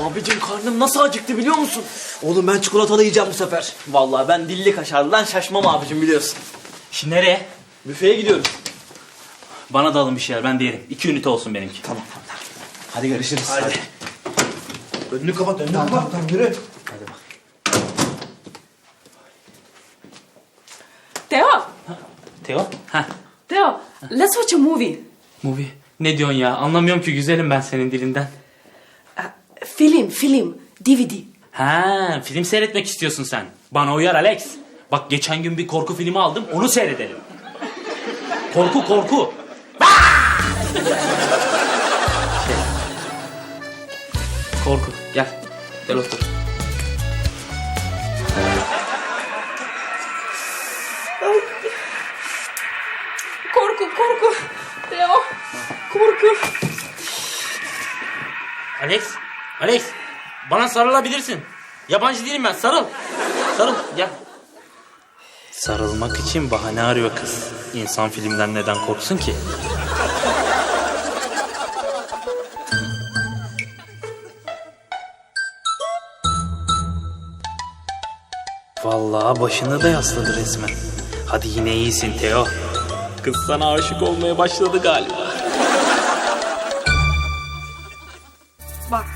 Abicim karnım nasıl acıktı biliyor musun? Oğlum ben çikolatalı yiyeceğim bu sefer. Vallahi ben dilli kaşarlıdan şaşmam abicim biliyorsun. Şimdi nereye? Büfeye gidiyoruz. Bana da alın bir şeyler ben de yerim. İki ünite olsun benimki. Tamam tamam. tamam. Hadi görüşürüz. Hadi. Önünü kapat önünü kapat. Tamam, yürü. Theo, Teo? Ha. Theo, let's watch a movie. Movie. Ne diyorsun ya? Anlamıyorum ki güzelim ben senin dilinden. Film, film, DVD. Ha, film seyretmek istiyorsun sen. Bana uyar Alex. Bak geçen gün bir korku filmi aldım, onu seyredelim. Korku korku. Şey. Korku. Gel. Gel otur. Korku, korku. Theo, korku. Alex. Alex. Bana sarılabilirsin. Yabancı değilim ben. Sarıl. Sarıl. Gel. Sarılmak için bahane arıyor kız. İnsan filmden neden korksun ki? Vallahi başını da yasladı resmen. Hadi yine iyisin Teo. Kız sana aşık olmaya başladı galiba. Bak,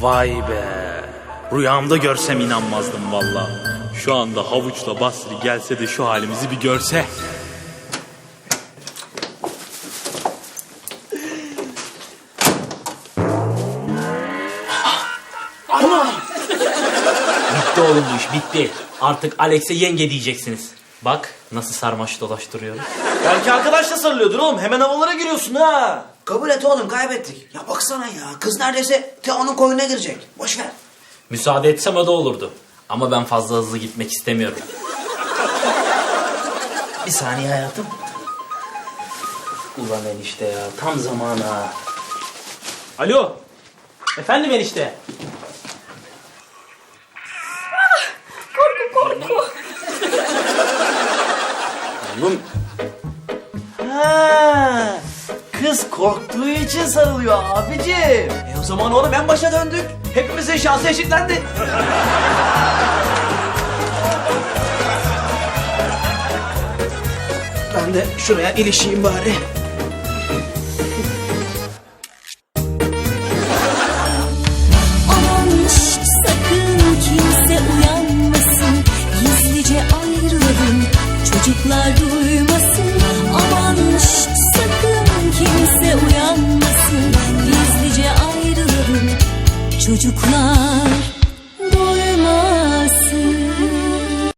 Vay be. Rüyamda görsem inanmazdım valla. Şu anda havuçla Basri gelse de şu halimizi bir görse. bitti oğlum bu iş bitti. Artık Alex'e yenge diyeceksiniz. Bak nasıl sarmaş dolaştırıyorum. Belki arkadaşla sarılıyordur oğlum. Hemen havalara giriyorsun ha. Kabul et oğlum kaybettik. Ya baksana ya kız neredeyse Teo'nun koyuna girecek. Boş ver. Müsaade etsem o da olurdu. Ama ben fazla hızlı gitmek istemiyorum. Bir saniye hayatım. Ulan enişte ya tam zamanı ha. Alo. Efendim enişte. korku, korku. Oğlum Ha, kız korktuğu için sarılıyor abicim. E o zaman oğlum en başa döndük. Hepimizin şansı eşitlendi. ben de şuraya ilişeyim bari. Çocuklar